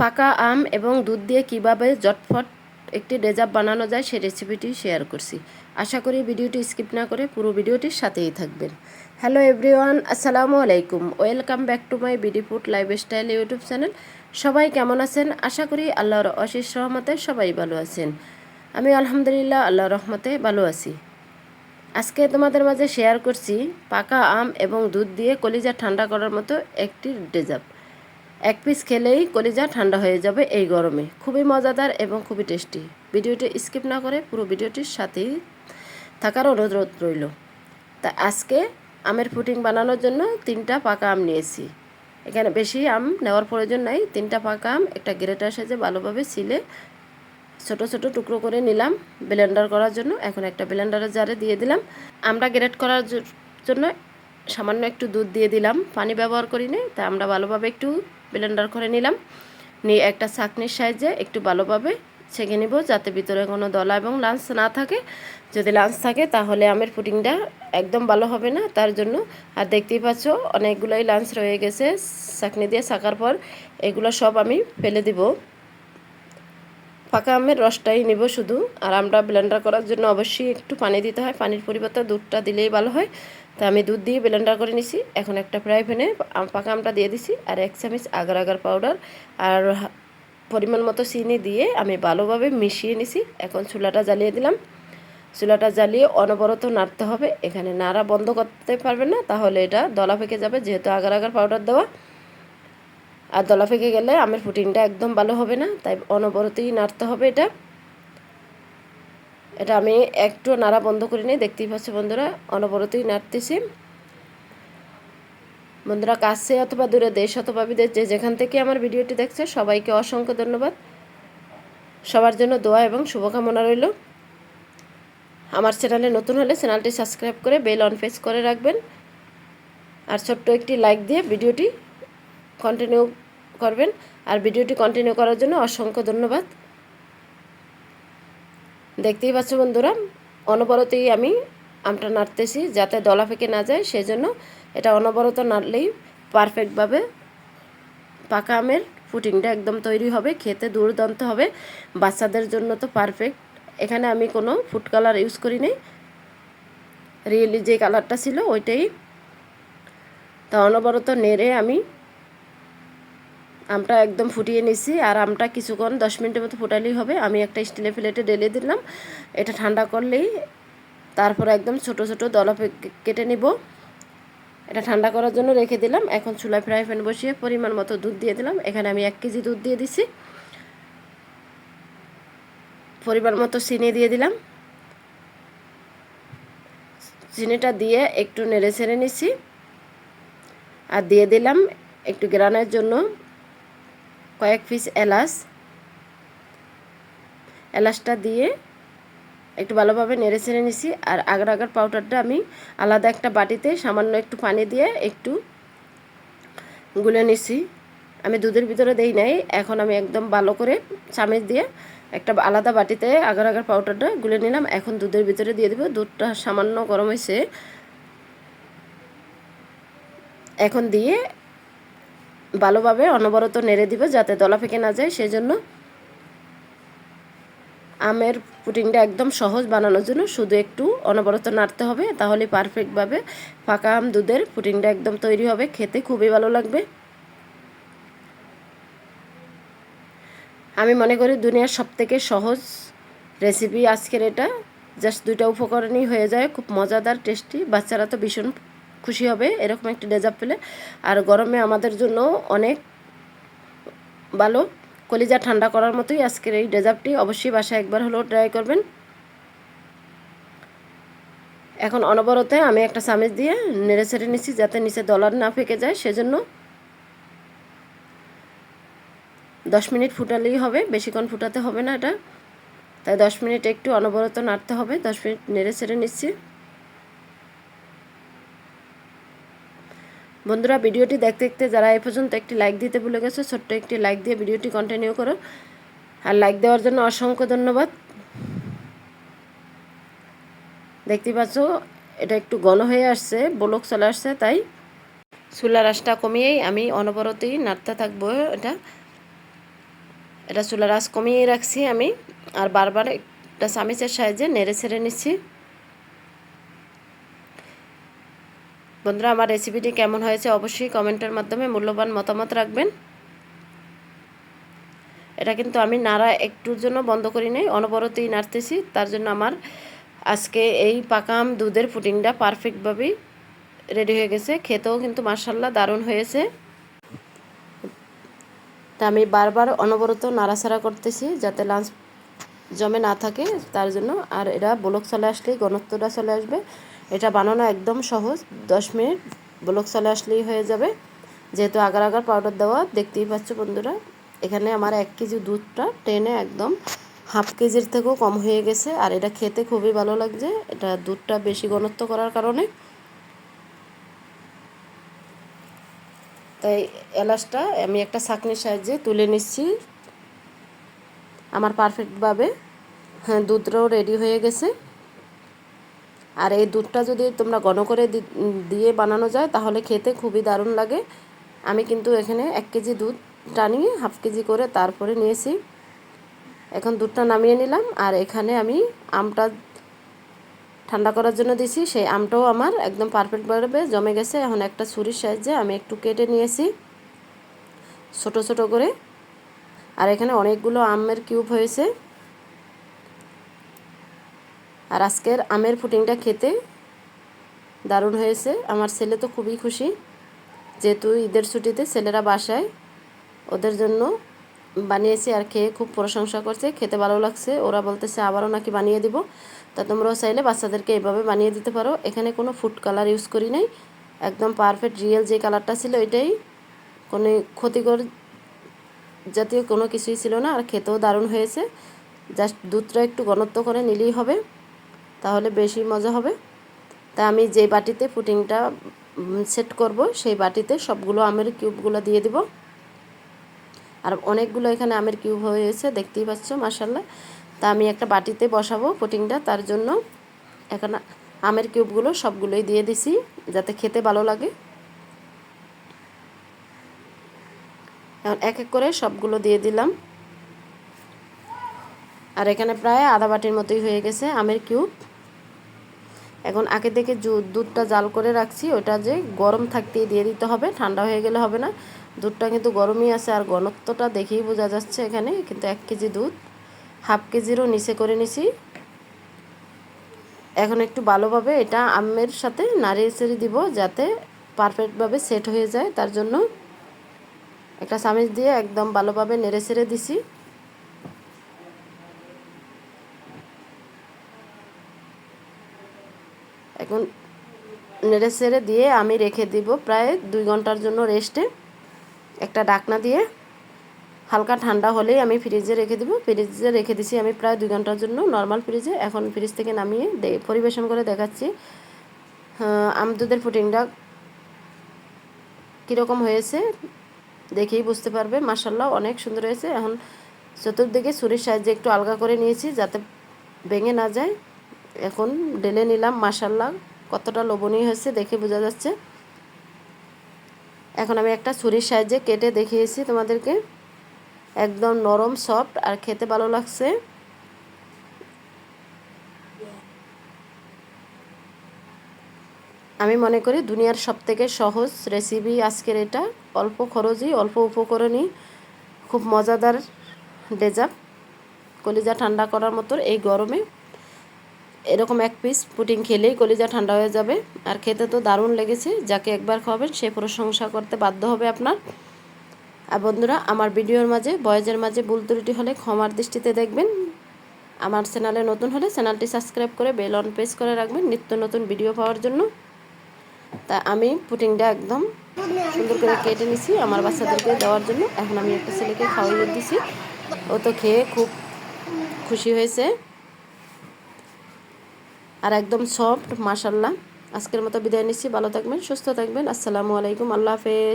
পাকা আম এবং দুধ দিয়ে কীভাবে জটফট একটি ডেজার্ট বানানো যায় সেই রেসিপিটি শেয়ার করছি। আশা করি ভিডিওটি স্কিপ না করে পুরো ভিডিওটির সাথেই থাকবেন। হ্যালো এভরিওয়ান আসসালামু আলাইকুম। Welcome back to my BD food lifestyle YouTube channel সবাই কেমন আছেন? আশা করি আল্লাহর অশেষ রহমতে সবাই ভালো আছেন। আমি আলহামদুলিল্লাহ আল্লাহর রহমতে ভালো আছি। আজকে তোমাদের মাঝে শেয়ার করছি পাকা আম এবং দুধ দিয়ে কলিজা ঠান্ডা করার মতো একটি ডেজার্ট এক পিস খেলেই কলিজা ঠান্ডা হয়ে যাবে এই গরমে। খুবই মজাদার এবং খুবই টেস্টি ভিডিওটি স্কিপ না করে পুরো ভিডিওটির সাথেই থাকার অনুরোধ রইল। তা আজকে আমের পুডিং বানানোর জন্য তিনটা পাকা আম নিয়েছি। এখানে বেশি আম নেওয়ার প্রয়োজন নাই। তিনটা পাকা আম, একটা গ্রেটার সাজে ভালোভাবে ছিলে ছোট ছোট টুকরো করে নিলাম ব্লেন্ডার করার জন্য। এখন একটা ব্লেন্ডারের জারে দিয়ে দিলাম। আমরা গ্রেট করার জন্য সামান্য একটু দুধ দিয়ে দিলাম। পানি ব্যবহার করি নি তা আমরা ভালোভাবে একটু ব্লেন্ডার করে নিলাম। নিয়ে একটা চাকনির সাহায্যে একটু ভালোভাবে ছেঁকে নিব, যাতে ভিতরে কোনো দলা এবং লাঞ্চ না থাকে। যদি লাঞ্চ থাকে, তাহলে আমের পুডিংটা একদম ভালো হবে না। তার জন্য, আর দেখতেই পাচ্ছ, অনেকগুলোই লাঞ্চ রয়ে গেছে। চাকনি দিয়ে ছাকার পর, এগুলো সব আমি ফেলে দিব। পাকা আমের রসটাই নিব শুধু। আর আমরা ব্লেন্ডার করার জন্য অবশ্যই একটু পানি দিতে হয়। পানির পরিবর্তে দুধটা দিলেই ভালো হয়। তা আমি দুধ দিয়ে ব্লেন্ডার করে নিছি। এখন একটা ফ্রাই প্যানে পাকা আমটা দিয়ে দিছি আর এক চামচ আগার আগার পাউডার আর পরিমাণ মতো চিনি দিয়ে আমি ভালোভাবে মিশিয়ে নিছি। এখন চুলাটা জ্বালিয়ে দিলাম। চুলাটা জ্বালিয়ে অনবরত নাড়তে হবে। এখানে নাড়া বন্ধ করতে পারবে না, তাহলে এটা দলা ফেঁকে যাবে যেহেতু আগার আগার পাউডার দেওয়া। আর দলা ফেঁকে গেলে আমের ফুটিংটা একদম ভালো হবে না, তাই অনবরতই নাড়তে হবে এটা। এটা আমি একটু নাড়া বন্ধ করি নিই, দেখতেই পাচ্ছি বন্ধুরা, অনবরতই নাড়তেছি। বন্ধুরা, কাছে অথবা দূরে দেশ অথবা বিদেশ, যে যেখান থেকে আমার ভিডিওটি দেখছে, সবাইকে অসংখ্য ধন্যবাদ। সবার জন্য দোয়া এবং শুভকামনা রইল। আমার চ্যানেলে নতুন হলে চ্যানেলটি সাবস্ক্রাইব করে বেল অন প্রেস করে রাখবেন। আর ছোট্ট একটি লাইক দিয়ে ভিডিওটি কন্টিনিউ করবেন। আর ভিডিওটি কন্টিনিউ করার জন্য অসংখ্য ধন্যবাদ। দেখতেই পাচ্ছ বন্ধুরা, অনবরতেই আমি আমটা নাড়তেছি যাতে দলা ফেঁকে না যায়, সেজন্য এটা অনবরত নাড়লেই পারফেক্টভাবে পাকা আমের ফুটিংটা একদম তৈরি হবে, খেতে দুর্দান্ত হবে, বাচ্চাদের জন্য তো পারফেক্ট এখানে আমি কোনো ফুড কালার ইউজ করি নাই। রিয়েলি যে কালারটা ছিল, ওইটাই। তা অনবরত নেড়ে আমি আমটা একদম ফুটিয়ে নিছি আর আমটা কিছুক্ষণ দশ মিনিটের মতো ফুটালেই হবে। আমি একটা স্টিলের প্লেটে ডেলে দিলাম। এটা ঠান্ডা করলেই তারপর একদম ছোট ছোট দলা কেটে নিব। এটা ঠান্ডা করার জন্য রেখে দিলাম। এখন চুলায় ফ্রাই প্যান বসিয়ে পরিমাণ মতো দুধ দিয়ে দিলাম। এখানে আমি এক কেজি দুধ দিয়ে দিছি। পরিমাণ মতো চিনি দিয়ে দিলাম। চিনিটা দিয়ে একটু নেড়ে ছেড়ে নিছি। আর দিয়ে দিলাম একটু গ্রানের জন্য। কয়েক পিস এলাচ। এলাচটা দিয়ে একটু ভালোভাবে নেড়ে ছেড়ে নিছি। আর আগার আগার পাউডারটা আমি আলাদা একটা বাটিতে সামান্য একটু পানি দিয়ে একটু গুলে নিছি। আমি দুধের ভিতরে দেই নাই, এখন আমি একদম ভালো করে চামচ দিয়ে একটা আলাদা বাটিতে আগার আগার পাউডারটা গুলে নিলাম। এখন দুধের ভিতরে দিয়ে দিব। দুধটা সামান্য গরম হয়েছে। এখন দিয়ে ভালোভাবে অনবরত নেড়ে দিবে যাতে দলা ফেঁকে না যায়, সেজন্য আমের পুটিংটা একদম সহজ বানানোর জন্য শুধু একটু অনবরত নাড়তে হবে, তাহলে পারফেক্টভাবে ফাঁকা আম দুধের পুটিংটা একদম তৈরি হবে, খেতে খুবই ভালো লাগবে। আমি মনে করি দুনিয়ার সবথেকে সহজ রেসিপি আজকের এটা জাস্ট দুইটা উপকরণই হয়ে যায়, খুব মজাদার টেস্টি বাচ্চারা তো ভীষণ খুশি হবে, এরকম একটি ডেজার্ট পেলে। আর গরমে আমাদের জন্য অনেক ভালো। কলিজা ঠান্ডা করার মতোই আজকের এই ডেজার্টটি। অবশ্যই বাসায় একবার হলেও ট্রাই করবেন। এখন অনবরতে আমি একটা চামচ দিয়ে নেড়ে ছেড়ে নিচ্ছি যাতে নিচে দলার না ফেঁকে যায়, সেজন্য দশ মিনিট ফুটালেই হবে। বেশিক্ষণ ফুটাতে হবে না এটা। তাই দশ মিনিট একটু অনবরত নাড়তে হবে। দশ মিনিট নেড়ে ছেড়ে নিচ্ছি। বন্ধুরা, ভিডিওটি দেখতে দেখতে যারা এ পর্যন্ত একটি লাইক দিতে ভুলে গেছে, ছোট্ট একটি লাইক দিয়ে ভিডিওটি কন্টিনিউ করো। আর লাইক দেওয়ার জন্য অসংখ্য ধন্যবাদ। দেখতে পাচ্ছ, এটা একটু ঘন হয়ে আসছে, বলক চলে আসছে, তাই চুলার আশটা কমিয়েই আমি অনবরতেই নাড়তে থাকব এটা। এটা চুলার আঁচ কমিয়ে রাখছি আমি, আর বারবার একটা চামিচের সাহায্যে নেড়ে ছেড়ে নিচ্ছি। বন্ধুরা, আমার রেসিপিটি কেমন হয়েছে অবশ্যই কমেন্টের মাধ্যমে মূল্যবান মতামত রাখবেন। এটা কিন্তু আমি নাড়া একটুর জন্য বন্ধ করি নাই, অনবরতই নাড়তেছি। তার জন্য আমার আজকে এই পাকাম দুধের ফুটিংটা পারফেক্টভাবেই রেডি হয়ে গেছে। খেতেও কিন্তু মার্শাল্লাহ দারুণ হয়েছে। তা আমি বারবার অনবরত নাড়াচাড়া করতেছি যাতে লাঞ্চ জমে না থাকে, তার জন্য। আর এটা ব্লক চলে আসলেই, ঘনত্বটা চলে আসবে। এটা বানানো একদম সহজ। দশ মিনিট ব্লক চলে আসলেই হয়ে যাবে। যেহেতু আগার আগার পাউডার দেওয়া, দেখতেই পাচ্ছ বন্ধুরা, এখানে আমার এক কেজি দুধটা টেনে একদম হাফ কেজির থেকেও কম হয়ে গেছে। আর এটা খেতে খুবই ভালো লাগছে। এটা দুধটা বেশি ঘনত্ব করার কারণে। তাই এলাচটা আমি একটা ছাঁকনির সাহায্যে তুলে নিচ্ছি। আমার পারফেক্টভাবে হ্যাঁ দুধটাও রেডি হয়ে গেছে। আর এই দুধটা যদি তোমরা ঘন করে দিয়ে বানানো যায়, তাহলে খেতে খুবই দারুণ লাগে। আমি কিন্তু এখানে এক কেজি দুধ টানিয়ে হাফ কেজি করে তারপরে নিয়েছি। এখন দুধটা নামিয়ে নিলাম আর এখানে আমি আমটা ঠান্ডা করার জন্য দিছি। সেই আমটাও আমার একদম পারফেক্টভাবে জমে গেছে। এখন একটা ছুরির সাহায্যে আমি একটু কেটে নিয়েছি, ছোট ছোট করে। আর এখানে অনেকগুলো আমের কিউব হয়েছে। আর আজকের আমের ফুটিংটা খেতে দারুণ হয়েছে। আমার ছেলে তো খুবই খুশি, যেহেতু ঈদের ছুটিতে ছেলেরা বাসায়, ওদের জন্য বানিয়েছি আর খেয়ে খুব প্রশংসা করছে, খেতে ভালো লাগছে। ওরা বলতেছে, আবারও নাকি বানিয়ে দিব। তা তোমরাও চাইলে বাচ্চাদেরকে এভাবে বানিয়ে দিতে পারো। এখানে কোনো ফুড কালার ইউজ করি নাই, একদম পারফেক্ট, রিয়েল যে কালারটা ছিল এটাই। কোনো ক্ষতিকর জাতীয় কোনো কিছুই ছিল না, আর খেতেও দারুণ হয়েছে। জাস্ট দুধটা একটু ঘনত্ব করে নিলেই হবে। তাহলে বেশি মজা হবে। তা আমি যে বাটিতে পুটিংটা সেট করব, সেই বাটিতে সবগুলো আমের কিউবগুলো দিয়ে দিব। আর অনেকগুলো এখানে আমের কিউব হয়েছে, দেখতেই পাচ্ছ মাসাল্লাহ তা আমি একটা বাটিতে বসাবো পুটিংটা, তার জন্য এখানে আমের কিউবগুলো সবগুলোই দিয়ে দিছি, যাতে খেতে ভালো লাগে। এক এক করে সবগুলো দিয়ে দিলাম। আর এখানে প্রায় আধা বাটির মতোই হয়ে গেছে আমের কিউব। এখন আগে থেকে দুধটা জাল করে রাখছি, ওটা যে গরম থাকতেই দিয়ে দিতে হবে, ঠান্ডা হয়ে গেলে হবে না। দুধটা কিন্তু গরমই আছে আর ঘনত্বটা দেখেই বোঝা যাচ্ছে এখানে, কিন্তু এক কেজি দুধ, হাফ কেজিরও নিচে করে নিছি। এখন একটু ভালোভাবে এটা আমের সাথে নাড়িয়ে চেড়ে দিব যাতে পারফেক্টভাবে সেট হয়ে যায়, তার জন্য একটা চামিচ দিয়ে একদম ভালোভাবে নেড়ে ছেড়ে দিছি। এখন নেড়ে ছেড়ে দিয়ে আমি রেখে দিব প্রায় দুই ঘণ্টার জন্য রেস্টে। একটা ডাকনা দিয়ে হালকা ঠান্ডা হলেই আমি ফ্রিজে রেখে দিব। ফ্রিজে রেখে দিছি আমি প্রায় দুই ঘণ্টার জন্য নর্মাল ফ্রিজে। এখন ফ্রিজ থেকে নামিয়ে পরিবেশন করে দেখাচ্ছি আম দুধের ফুটিংটা কীরকম হয়েছে দেখেই বুঝতে পারবে। মাসাল্লাহ অনেক সুন্দর হয়েছে। এখন চতুর্দিকে ছুরির সাহায্যে একটু আলগা করে নিয়েছি যাতে ভেঙে না যায়। এখন ডেলে নিলাম মাসাল্লাহ কতটা লোভনীয় হয়েছে দেখে বোঝা যাচ্ছে। এখন আমি একটা ছুরির সাহায্যে কেটে দেখিয়েছি তোমাদেরকে। একদম নরম, সফট, আর খেতে ভালো লাগছে। আমি মনে করি দুনিয়ার সব থেকে সহজ রেসিপি আজকের এটা। অল্প খরচই, অল্প উপকরণই, খুব মজাদার ডেজার্ট। কলিজা ঠান্ডা করার মতো এই গরমে এরকম এক পিস পুটিং খেলেই কলিজা ঠান্ডা হয়ে যাবে। আর খেতে তো দারুণ লেগেছে, যাকে একবার খাওয়াবেন সে প্রশংসা করতে বাধ্য হবে আপনার। আর বন্ধুরা, আমার ভিডিওর মাঝে, বয়েজের মাঝে ভুল ত্রুটি হলে ক্ষমার দৃষ্টিতে দেখবেন। আমার চ্যানেলে নতুন হলে চ্যানেলটি সাবস্ক্রাইব করে বেল অন প্রেস করে রাখবেন নিত্য নতুন ভিডিও পাওয়ার জন্য। তা আমি পুটিংটা একদম সুন্দর করে কেটে নিছি আমার বাচ্চাদেরকে দেওয়ার জন্য। এখন আমি একটা ছেলেকে খাওয়াইয়ে দিছি। ও তো খেয়ে খুব খুশি হয়েছে। আর একদম সফট মাসাল্লাহ আজকের মতো বিদায় নিচ্ছি, ভালো থাকবেন, সুস্থ থাকবেন। আসসালামু আলাইকুম, আল্লাহ হাফেজ।